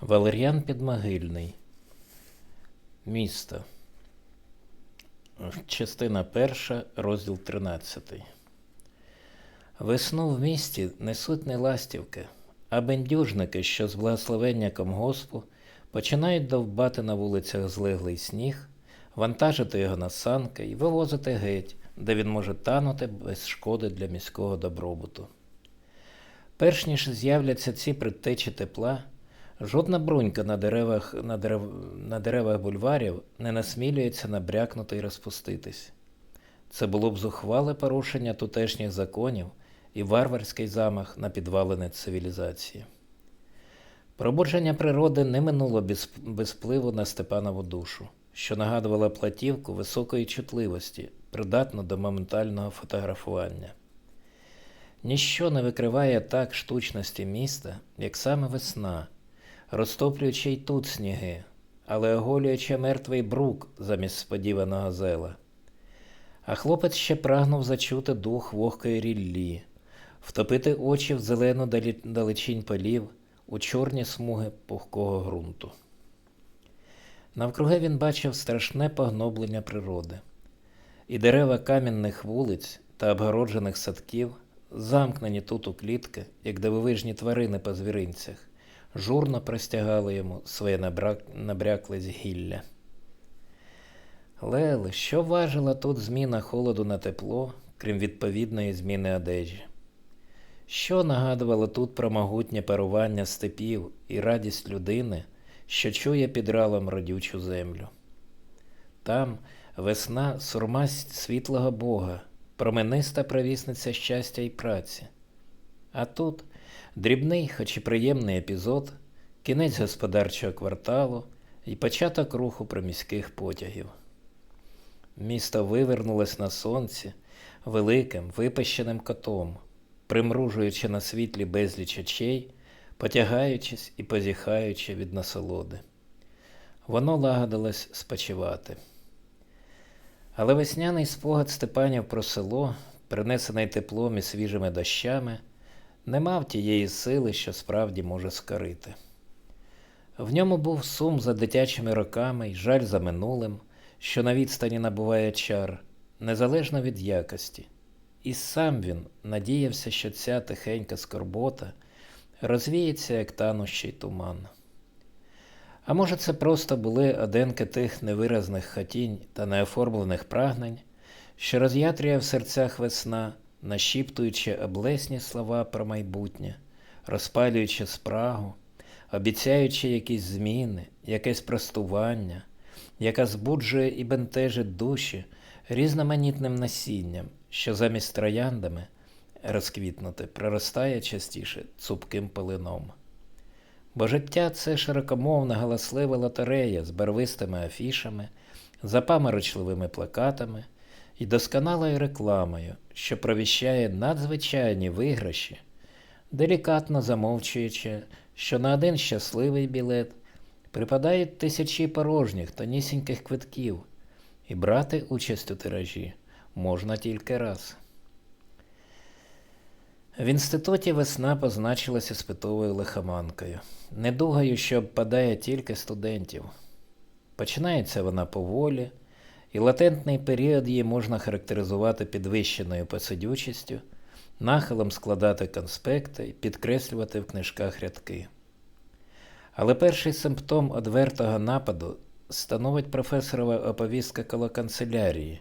Валер'ян Підмогильний. Місто. Частина перша, розділ 13. Весну в місті несуть не ластівки, а бендюжники, що з благословення комгоспу починають довбати на вулицях злеглий сніг, вантажити його на санки і вивозити геть, де він може танути без шкоди для міського добробуту. Перш ніж з'являться ці предтечі тепла, жодна брунька на деревах, на, дерев, на деревах бульварів не насмілюється набрякнути і розпуститись. Це було б зухвале порушення тутешніх законів і варварський замах на підвалини цивілізації. Пробудження природи не минуло без, без впливу на Степанову душу, що нагадувала платівку високої чутливості, придатну до моментального фотографування. Ніщо не викриває так штучності міста, як саме весна, розтоплюючи й тут сніги, але оголюючи мертвий брук замість сподіваного зела. А хлопець ще прагнув зачути дух вогкої ріллі, втопити очі в зелену далечінь полів, у чорні смуги пухкого ґрунту. Навкруги він бачив страшне погноблення природи, і дерева кам'яних вулиць та обгороджених садків, замкнені тут у клітки, як дивовижні тварини по звіринцях, журно простягали йому своє набрак... набрякле згілля. Леле, що важила тут зміна холоду на тепло, крім відповідної зміни одежі? Що нагадувало тут про могутнє парування степів і радість людини, що чує під ралом родючу землю? Там весна сурма світлого Бога, промениста провісниця щастя і праці. А тут дрібний, хоч і приємний епізод, кінець господарчого кварталу і початок руху приміських потягів. Місто вивернулось на сонці великим випещеним котом, примружуючи на світлі безліч очей, потягаючись і позіхаючи від насолоди. Воно лагодилось спочивати. Але весняний спогад Степанів про село, принесений теплом і свіжими дощами, не мав тієї сили, що справді може скорити. В ньому був сум за дитячими роками й жаль за минулим, що на відстані набуває чар, незалежно від якості. І сам він надіявся, що ця тихенька скорбота розвіється, як танущий туман. А може, це просто були оденки тих невиразних хотінь та неоформлених прагнень, що роз'ятрює в серцях весна, нашіптуючи облесні слова про майбутнє, розпалюючи спрагу, обіцяючи якісь зміни, якесь простування, яка збуджує і бентежить душі різноманітним насінням, що замість трояндами розквітнути проростає частіше цупким пилином. Бо життя це широкомовна галаслива лотерея з барвистими афішами, запаморочливими плакатами і досконалою рекламою, що провіщає надзвичайні виграші, делікатно замовчуючи, що на один щасливий білет припадають тисячі порожніх тонісіньких квитків, і брати участь у тиражі можна тільки раз. В інституті весна позначилася спитовою лихоманкою, недугою, що обпадає тільки студентів. Починається вона поволі, і латентний період її можна характеризувати підвищеною посидючістю, нахилом складати конспекти підкреслювати в книжках рядки. Але перший симптом одвертого нападу становить професорова оповістка коло канцелярії,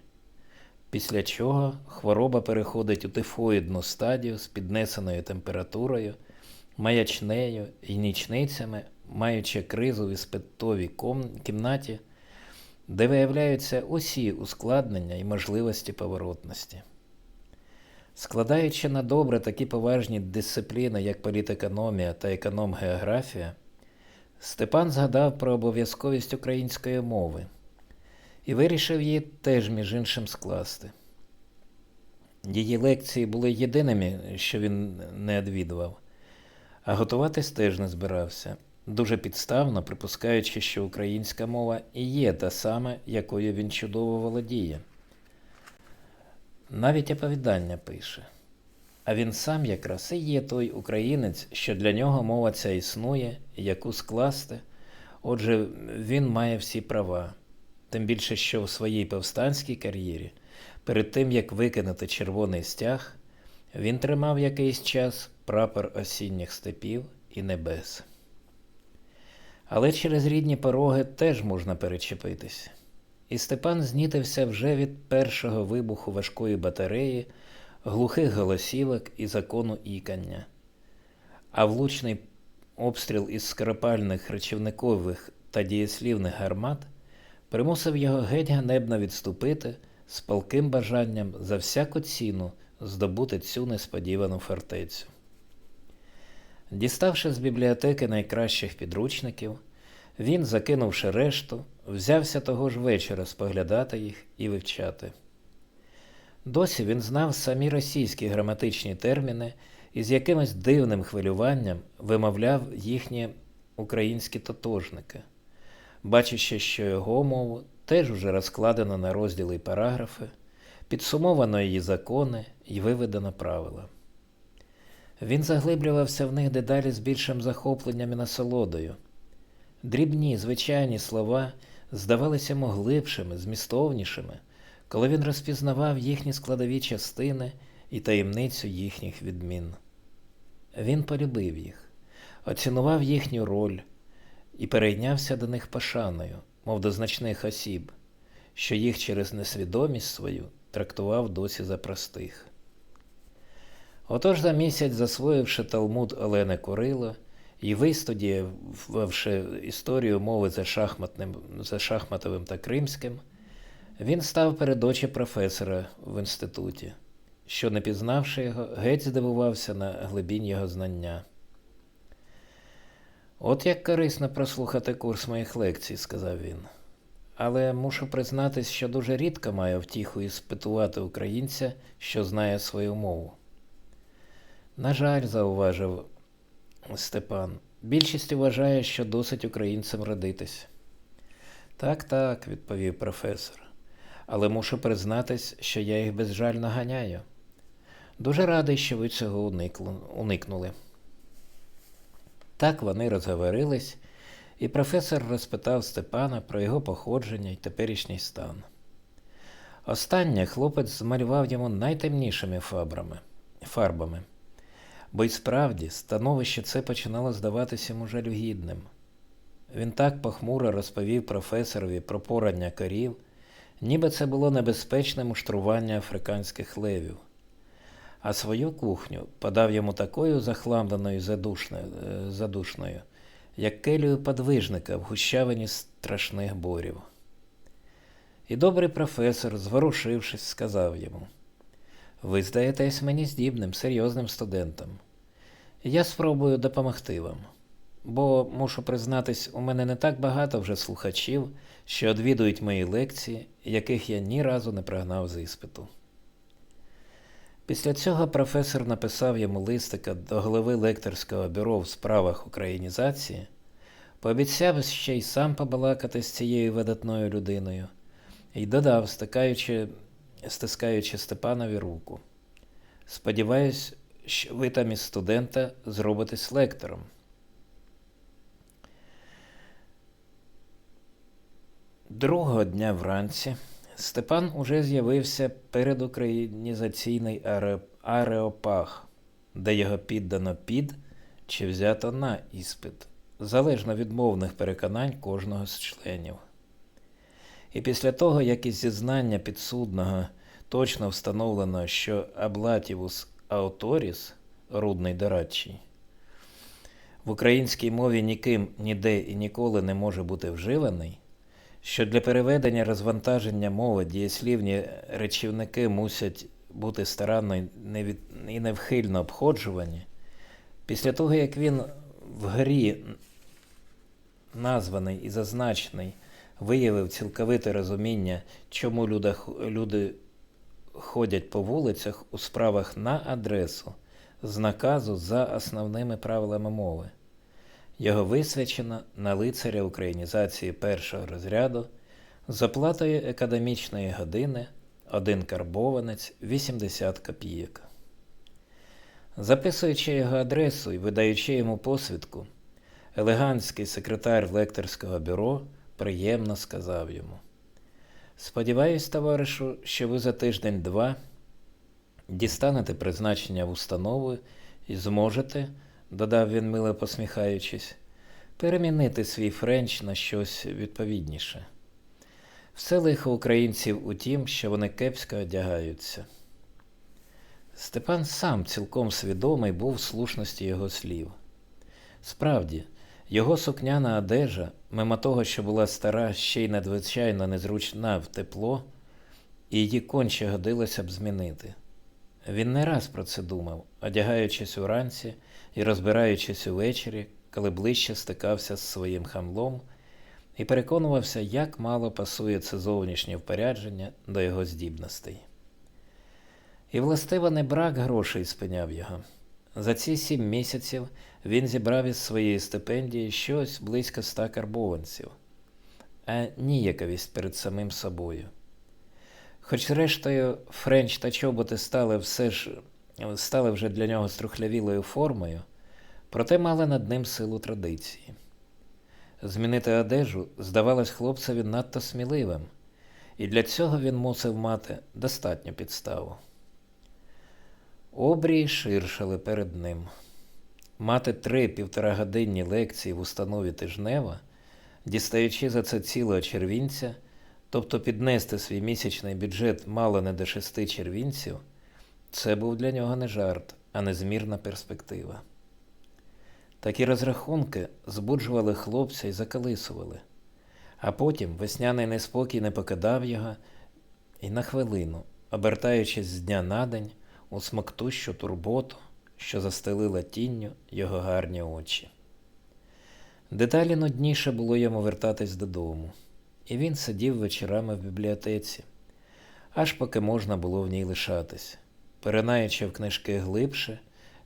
після чого хвороба переходить у тифоїдну стадію з піднесеною температурою, маячнею і нічницями, маючи кризу в іспитовій кімнаті, де виявляються усі ускладнення і можливості поворотності. Складаючи на добре такі поважні дисципліни, як політекономія та економ-географія, Степан згадав про обов'язковість української мови і вирішив її теж між іншим скласти. Її лекції були єдиними, що він не відвідував, а готуватись теж не збирався, дуже підставно припускаючи, що українська мова і є та сама, якою він чудово володіє. Навіть оповідання пише. А він сам якраз і є той українець, що для нього мова ця існує, яку скласти. Отже, він має всі права. Тим більше, що в своїй повстанській кар'єрі, перед тим як викинути червоний стяг, він тримав якийсь час прапор осінніх степів і небес. Але через рідні пороги теж можна перечепитись. І Степан знітився вже від першого вибуху важкої батареї, глухих голосівок і закону ікання. А влучний обстріл із скоропальних речівникових та дієслівних гармат примусив його геть ганебно відступити з палким бажанням за всяку ціну здобути цю несподівану фортецю. Діставши з бібліотеки найкращих підручників, він, закинувши решту, взявся того ж вечора споглядати їх і вивчати. Досі він знав самі російські граматичні терміни і з якимось дивним хвилюванням вимовляв їхні українські тотожники, бачачи, що його мову теж уже розкладено на розділи й параграфи, підсумовано її закони і виведено правила. Він заглиблювався в них дедалі з більшим захопленням і насолодою. Дрібні, звичайні слова здавалися йому глибшими, змістовнішими, коли він розпізнавав їхні складові частини і таємницю їхніх відмін. Він полюбив їх, оцінував їхню роль і перейнявся до них пошаною, мов до значних осіб, що їх через несвідомість свою трактував досі за простих. Отож за місяць, засвоївши Талмуд Олени Курило і вистудіявши історію мови за, шахматним, за шахматовим та кримським, він став перед очі професора в інституті, що, не пізнавши його, геть здивувався на глибінь його знання. От як корисно прослухати курс моїх лекцій, сказав він. Але мушу признатись, що дуже рідко маю втіху іспитувати українця, що знає свою мову. На жаль, зауважив Степан, більшість вважає, що досить українцям родитись. Так, так, відповів професор, але мушу признатись, що я їх безжально ганяю. Дуже радий, що ви цього уникнули. Так вони розговорились, і професор розпитав Степана про його походження й теперішній стан. Останнє хлопець змалював йому найтемнішими фарбами, бо й справді становище це починало здаватися йому жалюгідним. Він так похмуро розповів професорові про порання корів, ніби це було небезпечне муштрування африканських левів а свою кухню подав йому такою захламленою задушною, е, задушною, як келію подвижника в гущавині страшних борів. І добрий професор, зворушившись, сказав йому Ви здаєтесь мені здібним, серйозним студентом. Я спробую допомогти вам, бо, мушу признатись, у мене не так багато вже слухачів, що відвідують мої лекції, яких я ні разу не прогнав з іспиту. Після цього професор написав йому листика до голови лекторського бюро в справах українізації, пообіцяв ще й сам побалакати з цією видатною людиною, і додав, стикаючи, стискаючи Степанові руку. Сподіваюсь, що ви там із студента зробитесь лектором. Другого дня вранці. Степан уже з'явився перед українізаційний аре... ареопаг, де його піддано під чи взято на іспит, залежно від мовних переконань кожного з членів. І після того, як із зізнання підсудного точно встановлено, що Аблатівус Ауторіс, рудний дорадчий, в українській мові ніким ніде і ніколи не може бути вживаний що для переведення розвантаження мови дієслівні речівники мусять бути старанно і невхильно обходжувані, після того, як він в грі названий і зазначений, виявив цілковите розуміння, чому люди ходять по вулицях у справах на адресу з наказу за основними правилами мови. Його висвячено на лицаря українізації першого розряду з оплатою академічної години один карбованець 80 копійок. Записуючи його адресу і видаючи йому посвідку, елегантський секретар лекторського бюро приємно сказав йому. Сподіваюсь, товаришу, що ви за тиждень-два дістанете призначення в установу і зможете, додав він мило посміхаючись, перемінити свій френч на щось відповідніше. Все лихо українців у тім, що вони кепсько одягаються. Степан сам цілком свідомий був слушності його слів. Справді, його сукняна одежа, мимо того, що була стара, ще й надзвичайно незручна в тепло, і її конче годилося б змінити. Він не раз про це думав, одягаючись уранці і розбираючись увечері, коли ближче стикався з своїм хамлом, і переконувався, як мало пасує це зовнішнє впорядження до його здібностей. І властиво не брак грошей спиняв його. За ці сім місяців він зібрав із своєї стипендії щось близько ста карбованців, а ніяковість перед самим собою. Хоч зрештою френч та чоботи стали все ж стали вже для нього струхлявілою формою, проте мали над ним силу традиції. Змінити одежу здавалось хлопцеві надто сміливим, і для цього він мусив мати достатню підставу. Обрії ширшали перед ним. Мати три півторагодинні лекції в установі тижнева, дістаючи за це цілого червінця, тобто піднести свій місячний бюджет мало не до шести червінців, це був для нього не жарт, а незмірна перспектива. Такі розрахунки збуджували хлопця і заколисували, а потім весняний неспокій не покидав його і на хвилину, обертаючись з дня на день, у смактущу турботу, що застелила тінню його гарні очі. Деталі нудніше було йому вертатись додому, і він сидів вечорами в бібліотеці, аж поки можна було в ній лишатись, перенаючи в книжки глибше,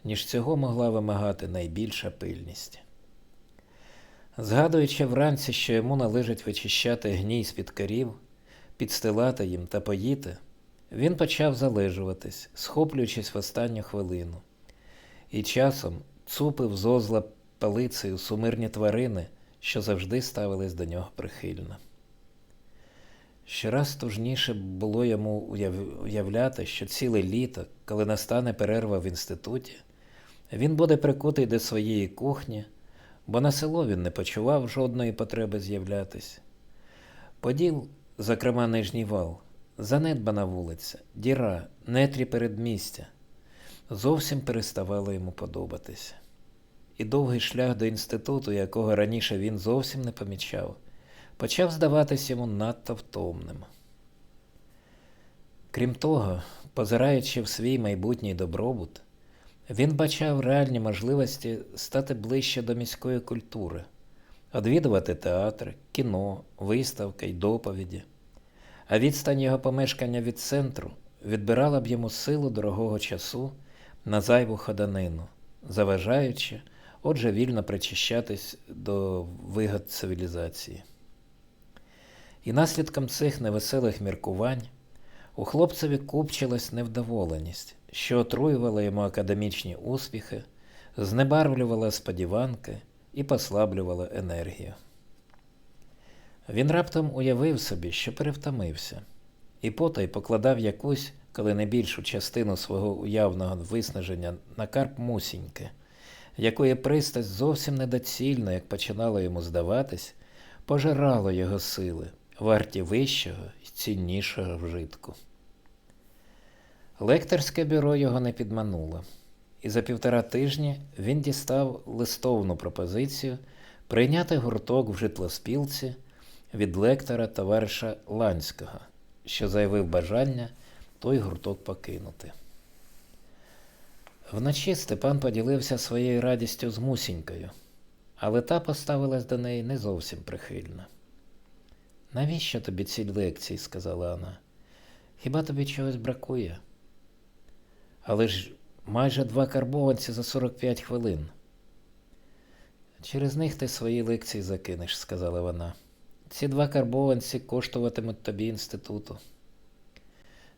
ніж цього могла вимагати найбільша пильність. Згадуючи вранці, що йому належить вичищати гній з-під корів, підстилати їм та поїти. Він почав залежуватись, схоплюючись в останню хвилину, і часом цупив зозла палицею сумирні тварини, що завжди ставились до нього прихильно. Щораз тужніше було йому уявляти, що ціле літо, коли настане перерва в інституті, він буде прикутий до своєї кухні, бо на село він не почував жодної потреби з'являтись. Поділ, зокрема, нижній вал. Занедбана вулиця, діра, нетрі передмістя зовсім переставало йому подобатися. І довгий шлях до інституту, якого раніше він зовсім не помічав, почав здаватись йому надто втомним. Крім того, позираючи в свій майбутній добробут, він бачав реальні можливості стати ближче до міської культури, відвідувати театри, кіно, виставки й доповіді а відстань його помешкання від центру відбирала б йому силу дорогого часу на зайву ходанину, заважаючи, отже, вільно причищатись до вигод цивілізації. І наслідком цих невеселих міркувань у хлопцеві купчилась невдоволеність, що отруювала йому академічні успіхи, знебарвлювала сподіванки і послаблювала енергію. Він раптом уявив собі, що перевтомився, і потай покладав якусь, коли не більшу частину свого уявного виснаження на карп мусіньки, якої пристасть зовсім недоцільно, як починало йому здаватись, пожирало його сили, варті вищого і ціннішого вжитку. Лекторське бюро його не підмануло, і за півтора тижні він дістав листовну пропозицію прийняти гурток в житлоспілці від лектора товариша Ланського, що заявив бажання той гурток покинути. Вночі Степан поділився своєю радістю з Мусінькою, але та поставилась до неї не зовсім прихильно. Навіщо тобі ці лекції? сказала вона. Хіба тобі чогось бракує? Але ж майже два карбованці за 45 хвилин. Через них ти свої лекції закинеш, сказала вона. Ці два карбованці коштуватимуть тобі інституту.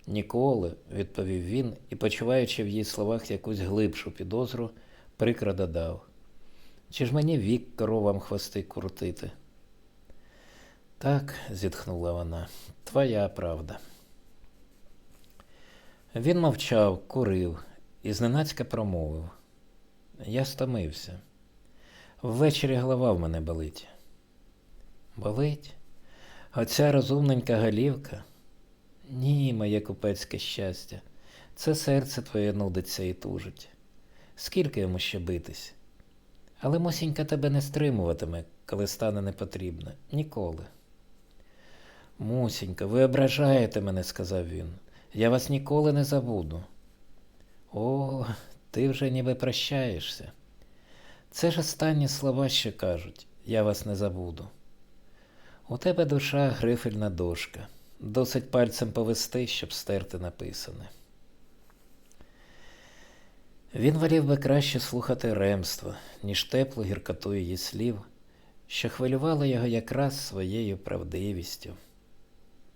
Ніколи, відповів він і, почуваючи в її словах якусь глибшу підозру, прикро додав. Чи ж мені вік коровам хвости крутити? Так, зітхнула вона, твоя правда. Він мовчав, курив і зненацька промовив. Я стомився. Ввечері голова в мене болить. Болить? Оця розумненька голівка? Ні, моє купецьке щастя, це серце твоє нудиться і тужить. Скільки йому ще битись? Але мосінька тебе не стримуватиме, коли стане непотрібне. Ніколи. Мусінька, ви ображаєте мене, сказав він. Я вас ніколи не забуду. О, ти вже ніби прощаєшся. Це ж останні слова, що кажуть, я вас не забуду. У тебе душа грифельна дошка. Досить пальцем повести, щоб стерти написане. Він волів би краще слухати ремство, ніж теплу гіркоту її слів, що хвилювало його якраз своєю правдивістю.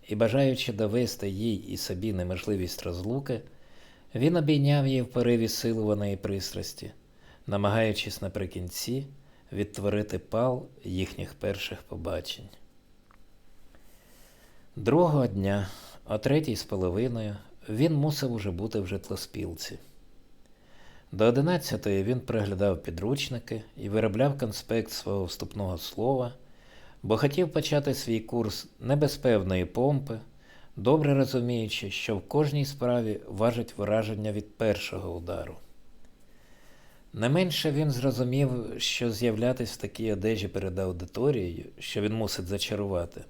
І, бажаючи довести їй і собі неможливість розлуки, він обійняв її в пориві силуваної пристрасті, намагаючись наприкінці відтворити пал їхніх перших побачень. Другого дня, о третій з половиною, він мусив уже бути в житлоспілці. До одинадцятої він переглядав підручники і виробляв конспект свого вступного слова, бо хотів почати свій курс не без певної помпи, добре розуміючи, що в кожній справі важить враження від першого удару. Не менше він зрозумів, що з'являтись в такій одежі перед аудиторією, що він мусить зачарувати,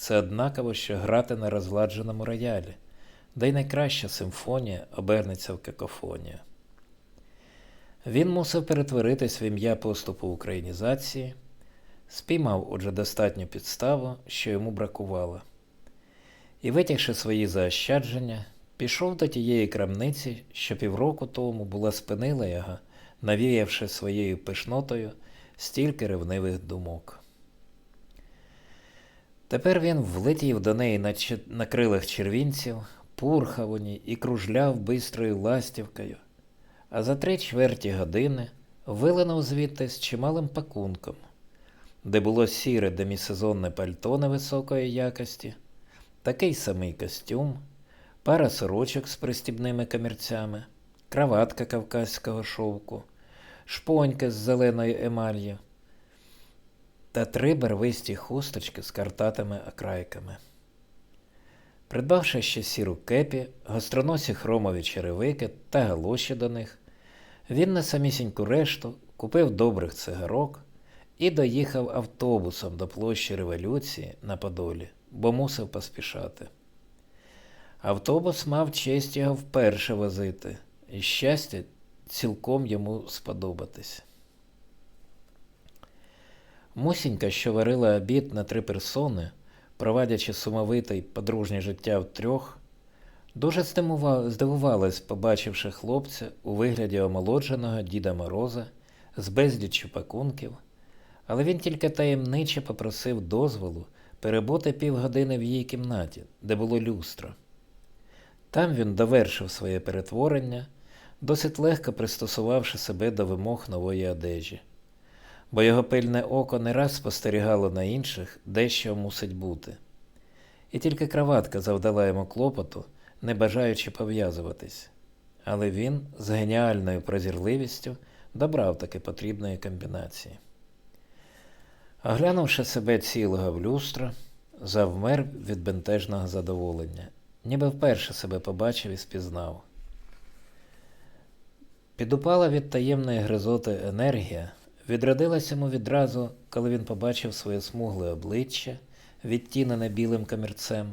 це однаково, що грати на розладженому роялі, де й найкраща симфонія обернеться в какофонію. Він мусив перетворитись в ім'я поступу українізації, спіймав отже достатню підставу, що йому бракувало, і, витягши свої заощадження, пішов до тієї крамниці, що півроку тому була спинила його, навіявши своєю пишнотою стільки ревнивих думок. Тепер він влетів до неї на, ч... на крилах червінців, пурхав у ній і кружляв бистрою ластівкою. А за три чверті години вилинув звідти з чималим пакунком, де було сіре демісезонне пальто невисокої якості, такий самий костюм, пара сорочок з пристібними камірцями, краватка кавказького шовку, шпонька з зеленою емалью та три барвисті хусточки з картатими окрайками. Придбавши ще сіру кепі, гостроносі хромові черевики та галоші до них, він на самісіньку решту купив добрих цигарок і доїхав автобусом до площі Революції на Подолі, бо мусив поспішати. Автобус мав честь його вперше возити, і щастя цілком йому сподобатись. Мусінька, що варила обід на три персони, провадячи сумовите й подружнє життя в трьох, Дуже здивувалась, побачивши хлопця у вигляді омолодженого Діда Мороза з безліччю пакунків, але він тільки таємниче попросив дозволу перебути півгодини в її кімнаті, де було люстро. Там він довершив своє перетворення, досить легко пристосувавши себе до вимог нової одежі, бо його пильне око не раз спостерігало на інших, дещо мусить бути. І тільки краватка завдала йому клопоту не бажаючи пов'язуватись, але він з геніальною прозірливістю добрав таки потрібної комбінації. Оглянувши себе цілого в люстро, завмер від бентежного задоволення, ніби вперше себе побачив і спізнав. Підупала від таємної гризоти енергія, відродилась йому відразу, коли він побачив своє смугле обличчя, відтінене білим камірцем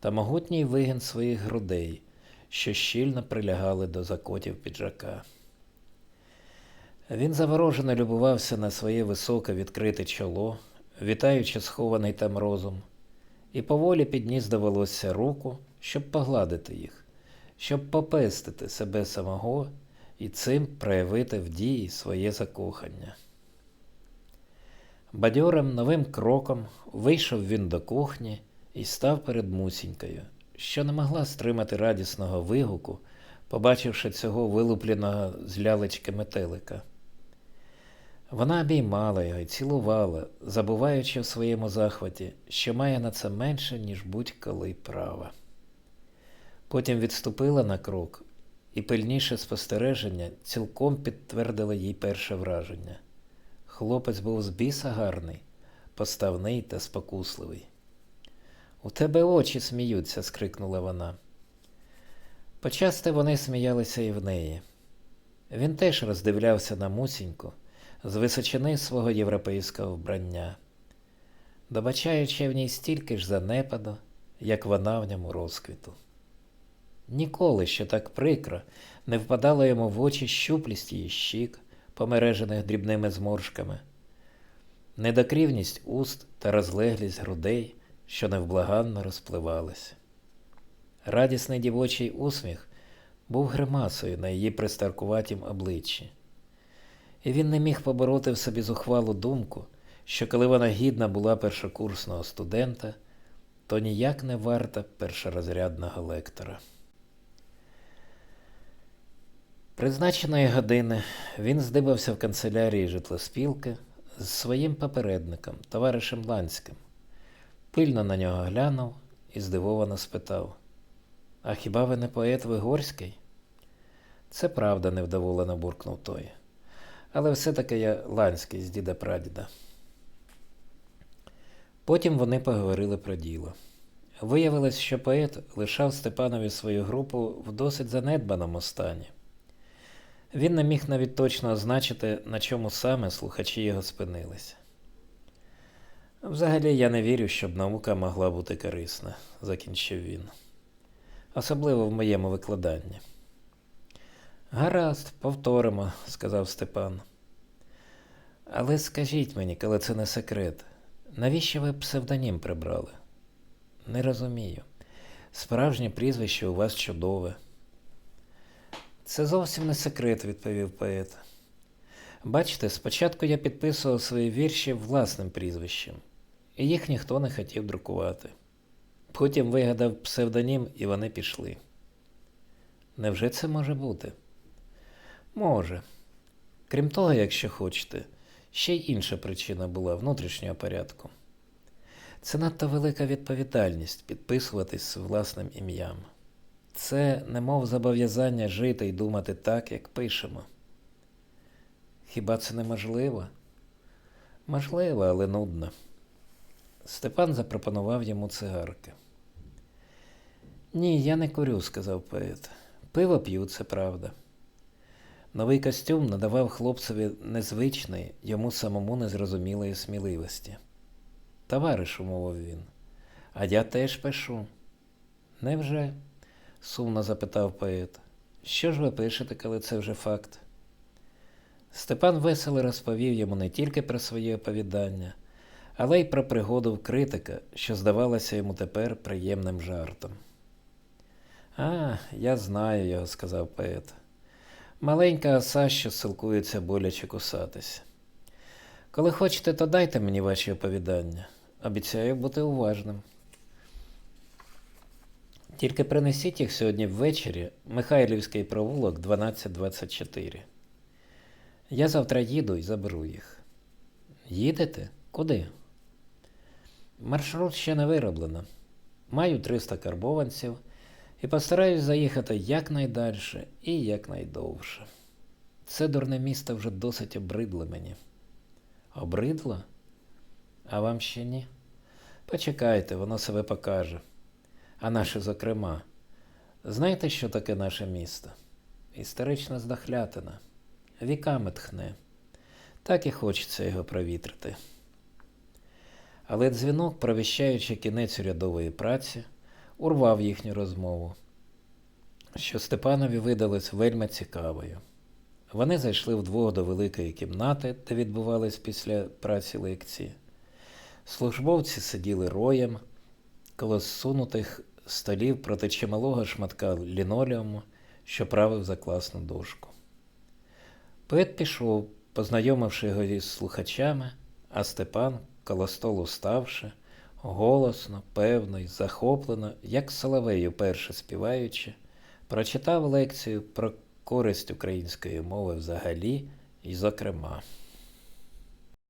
та могутній вигін своїх грудей, що щільно прилягали до закотів піджака. Він заворожено любувався на своє високе відкрите чоло, вітаючи схований там розум, і поволі підніс до волосся руку, щоб погладити їх, щоб попестити себе самого і цим проявити в дії своє закохання. Бадьорим новим кроком вийшов він до кухні і став перед мусінькою, що не могла стримати радісного вигуку, побачивши цього вилупленого з лялечки метелика. Вона обіймала його і цілувала, забуваючи в своєму захваті, що має на це менше, ніж будь-коли права. Потім відступила на крок, і пильніше спостереження цілком підтвердило їй перше враження. Хлопець був з біса гарний, поставний та спокусливий. У тебе очі сміються, скрикнула вона. Почасти вони сміялися і в неї. Він теж роздивлявся на мусіньку з височини свого європейського вбрання, добачаючи в ній стільки ж занепаду, як вона в ньому розквіту. Ніколи ще так прикро не впадало йому в очі щуплість її щік, помережених дрібними зморшками, недокрівність уст та розлеглість грудей, що невблаганно розпливалися. Радісний дівочий усміх був гримасою на її пристаркуватім обличчі, і він не міг побороти в собі зухвалу думку, що коли вона гідна була першокурсного студента, то ніяк не варта першорозрядного лектора. Призначеної години він здибався в канцелярії житлоспілки з своїм попередником, товаришем Ланським, пильно на нього глянув і здивовано спитав: А хіба ви не поет Вигорський? Це правда, невдоволено буркнув той. Але все-таки я Ланський з діда прадіда. Потім вони поговорили про діло. Виявилось, що поет лишав Степанові свою групу в досить занедбаному стані. Він не міг навіть точно означити, на чому саме слухачі його спинилися. Взагалі я не вірю, щоб наука могла бути корисна, закінчив він. Особливо в моєму викладанні. Гаразд, повторимо, сказав Степан. Але скажіть мені, коли це не секрет, навіщо ви псевдонім прибрали? Не розумію. Справжнє прізвище у вас чудове. Це зовсім не секрет, відповів поет. Бачите, спочатку я підписував свої вірші власним прізвищем, і їх ніхто не хотів друкувати. Потім вигадав псевдонім, і вони пішли. Невже це може бути? Може. Крім того, якщо хочете, ще й інша причина була внутрішнього порядку. Це надто велика відповідальність підписуватись власним ім'ям. Це немов зобов'язання жити і думати так, як пишемо. Хіба це неможливо? Можливо, але нудно. Степан запропонував йому цигарки. Ні, я не курю, сказав поет. Пиво п'ю, це правда. Новий костюм надавав хлопцеві незвичної, йому самому незрозумілої сміливості. Товаришу, мовив він, а я теж пишу. Невже? Сумно запитав поет. Що ж ви пишете, коли це вже факт? Степан весело розповів йому не тільки про своє оповідання, але й про пригоду в критика, що здавалося йому тепер приємним жартом. А, я знаю його, сказав поет. Маленька оса, що силкується боляче кусатись. Коли хочете, то дайте мені ваші оповідання. Обіцяю бути уважним. Тільки принесіть їх сьогодні ввечері, Михайлівський провулок 1224. Я завтра їду і заберу їх. Їдете? Куди? Маршрут ще не вироблено. Маю 300 карбованців і постараюсь заїхати якнайдальше і якнайдовше. Це дурне місто вже досить обридло мені. Обридло? А вам ще ні? Почекайте, воно себе покаже. А наше, зокрема, знаєте, що таке наше місто? Історична здохлятина. Віками тхне. Так і хочеться його провітрити. Але дзвінок, провіщаючи кінець урядової праці, урвав їхню розмову, що Степанові видалось вельми цікавою. Вони зайшли вдвох до великої кімнати, де відбувались після праці лекції. Службовці сиділи роєм коло зсунутих столів проти чималого шматка лінолеуму, що правив за класну дошку. Поет пішов, познайомивши його із слухачами, а Степан, коло столу ставши, голосно, певно й захоплено, як соловей уперше співаючи, прочитав лекцію про користь української мови взагалі і зокрема.